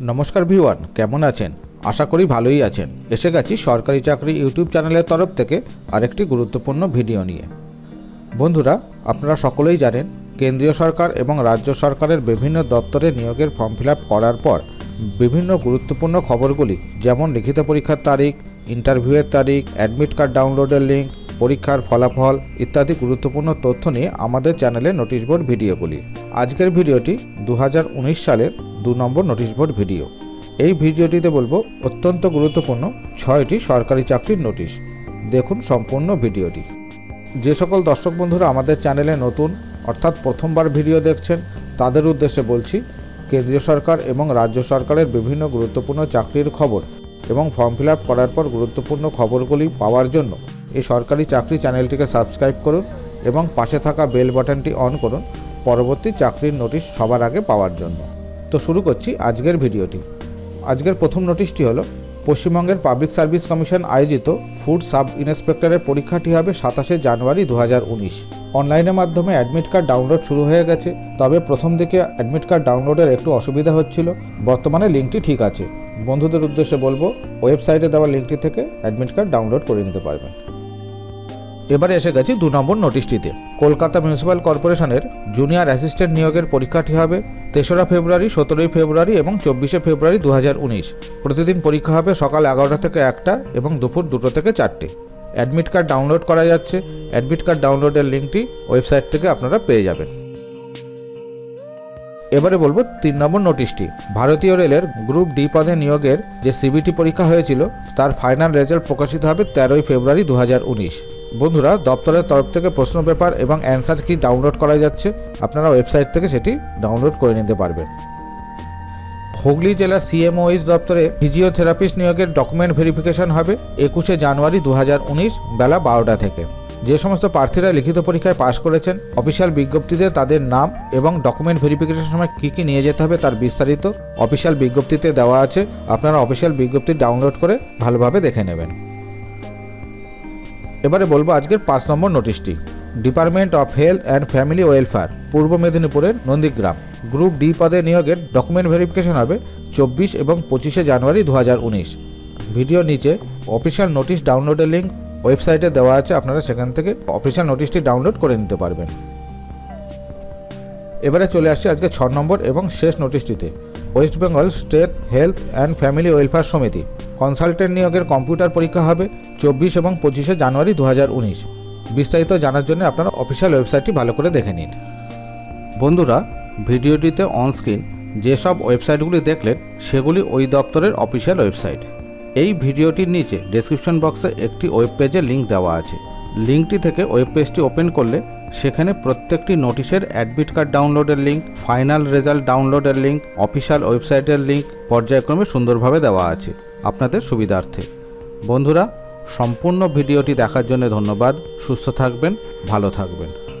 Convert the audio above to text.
নমস্কার ভিওয়ান কেমন আছেন? আশা করি ভালোই আছেন। এসে গেছি সরকারি চাকরি ইউটিউব চ্যানেলের তরফ থেকে আরেকটি গুরুত্বপূর্ণ ভিডিও নিয়ে। বন্ধুরা, আপনারা সকলেই জানেন, কেন্দ্রীয় সরকার এবং রাজ্য সরকারের বিভিন্ন দপ্তরে নিয়োগের ফর্ম ফিল করার পর বিভিন্ন গুরুত্বপূর্ণ খবরগুলি, যেমন লিখিত পরীক্ষার তারিখ, ইন্টারভিউয়ের তারিখ, অ্যাডমিট কার্ড ডাউনলোডের লিঙ্ক পরীক্ষার ফলাফল ইত্যাদি গুরুত্বপূর্ণ তথ্য নিয়ে আমাদের চ্যানেলে নোটিশ বোর্ড ভিডিওগুলি। আজকের ভিডিওটি দু হাজার উনিশ সালের দু নম্বর নোটিশ বোর্ড ভিডিও। এই ভিডিওটিতে বলব, অত্যন্ত গুরুত্বপূর্ণ ছয়টি সরকারি চাকরির নোটিশ। দেখুন সম্পূর্ণ ভিডিওটি। যে সকল দর্শক বন্ধুরা আমাদের চ্যানেলে নতুন, অর্থাৎ প্রথমবার ভিডিও দেখছেন, তাদের উদ্দেশ্যে বলছি, কেন্দ্রীয় সরকার এবং রাজ্য সরকারের বিভিন্ন গুরুত্বপূর্ণ চাকরির খবর এবং ফর্ম ফিল করার পর গুরুত্বপূর্ণ খবরগুলি পাওয়ার জন্য এই সরকারি চাকরি চ্যানেলটিকে সাবস্ক্রাইব করুন এবং পাশে থাকা বেল বাটনটি অন করুন পরবর্তী চাকরির নোটিশ সবার আগে পাওয়ার জন্য। তো শুরু করছি আজকের ভিডিওটি। আজকের প্রথম নোটিশটি হলো, পশ্চিমবঙ্গের পাবলিক সার্ভিস কমিশন আয়োজিত ফুড সাব ইন্সপেক্টরের পরীক্ষাটি হবে সাতাশে জানুয়ারি দু হাজার উনিশ। অনলাইনের মাধ্যমে অ্যাডমিট কার্ড ডাউনলোড শুরু হয়ে গেছে, তবে প্রথম দিকে অ্যাডমিট কার্ড ডাউনলোডের একটু অসুবিধা হচ্ছিল, বর্তমানে লিঙ্কটি ঠিক আছে। বন্ধুদের উদ্দেশ্যে বলব, ওয়েবসাইটে দেওয়া লিঙ্কটি থেকে অ্যাডমিট কার্ড ডাউনলোড করে নিতে পারবেন। এবারে এসে গেছি দু নম্বর নোটিশটিতে। কলকাতা মিউনিসিপ্যাল কর্পোরেশনের জুনিয়র অ্যাসিস্ট্যান্ট নিয়োগের পরীক্ষাটি হবে তেসরা ফেব্রুয়ারি, সতেরোই ফেব্রুয়ারি এবং চব্বিশে ফেব্রুয়ারি দু হাজার উনিশ। প্রতিদিন পরীক্ষা হবে সকাল এগারোটা থেকে একটা এবং দুপুর দুটো থেকে চারটে। অ্যাডমিট কার্ড ডাউনলোড করা যাচ্ছে। অ্যাডমিট কার্ড ডাউনলোডের লিঙ্কটি ওয়েবসাইট থেকে আপনারা পেয়ে যাবেন। এবারে বলব তিন নম্বর নোটিশটি। ভারতীয় রেলের গ্রুপ ডি পদে নিয়োগের যে সিবিটি পরীক্ষা হয়েছিল, তার ফাইনাল রেজাল্ট প্রকাশিত হবে তেরোই ফেব্রুয়ারি দু হাজার উনিশ। বন্ধুরা, দপ্তরের তরফ থেকে প্রশ্ন পেপার এবং অ্যান্সার কি ডাউনলোড করা যাচ্ছে, আপনারা ওয়েবসাইট থেকে সেটি ডাউনলোড করে নিতে পারবেন। হুগলি জেলা সিএমওইস দপ্তরে ফিজিওথেরাপিস্ট নিয়োগের ডকুমেন্ট ভেরিফিকেশন হবে একুশে জানুয়ারি দু হাজার উনিশ বেলা বারোটা থেকে। যে সমস্ত প্রার্থীরা লিখিত পরীক্ষায় পাশ করেছেন, অফিসিয়াল বিজ্ঞপ্তিতে তাদের নাম এবং ডকুমেন্ট ভেরিফিকেশন সময় কী কী নিয়ে যেতে হবে তার বিস্তারিত অফিসিয়াল বিজ্ঞপ্তিতে দেওয়া আছে। আপনারা অফিসিয়াল বিজ্ঞপ্তি ডাউনলোড করে ভালোভাবে দেখে নেবেন। এবারে বলব আজকের পাঁচ নম্বর নোটিশটি। Department of health and family welfare, Purba মেদিনীপুরের নন্দীগ্রাম। গ্রুপ ডি পদে নিয়োগের ডকুমেন্ট ভেরিফিকেশন হবে চব্বিশ এবং পঁচিশে জানুয়ারি দু হাজার উনিশ। ভিডিও নিচে অফিসিয়াল নোটিশ ডাউনলোডের লিঙ্ক ওয়েবসাইটে দেওয়া আছে, আপনারা সেখান থেকে অফিসিয়াল নোটিশটি ডাউনলোড করে নিতে পারবেন। এবারে চলে আসছি আজকে ছ নম্বর এবং শেষ নোটিশটিতে। West Bengal state health and family welfare সমিতি, কনসালটেন্ট নিয়োগের কম্পিউটার পরীক্ষা হবে চব্বিশ এবং পঁচিশে জানুয়ারি দু হাজার উনিশ। বিস্তারিত জানার জন্য আপনারা অফিসিয়াল ওয়েবসাইটটি ভালো করে দেখে নিন। বন্ধুরা, ভিডিওটিতে অনস্ক্রিন, যেসব ওয়েবসাইটগুলি দেখলেন, সেগুলি ওই দপ্তরের অফিসিয়াল ওয়েবসাইট। এই ভিডিওটির নিচে ডেসক্রিপশন বক্সে একটি ওয়েব পেজের লিঙ্ক দেওয়া আছে। লিঙ্কটি থেকে ওয়েব পেজটি ওপেন করলে সেখানে প্রত্যেকটি নোটিশের অ্যাডমিট কার্ড ডাউনলোডের লিঙ্ক ফাইনাল রেজাল্ট ডাউনলোডের লিঙ্ক অফিসিয়াল ওয়েবসাইটের লিঙ্ক পর্যায়ক্রমে সুন্দরভাবে দেওয়া আছে আপনাদের সুবিধার্থে। বন্ধুরা, সম্পূর্ণ ভিডিওটি দেখার জন্য ধন্যবাদ। সুস্থ থাকবেন, ভালো থাকবেন।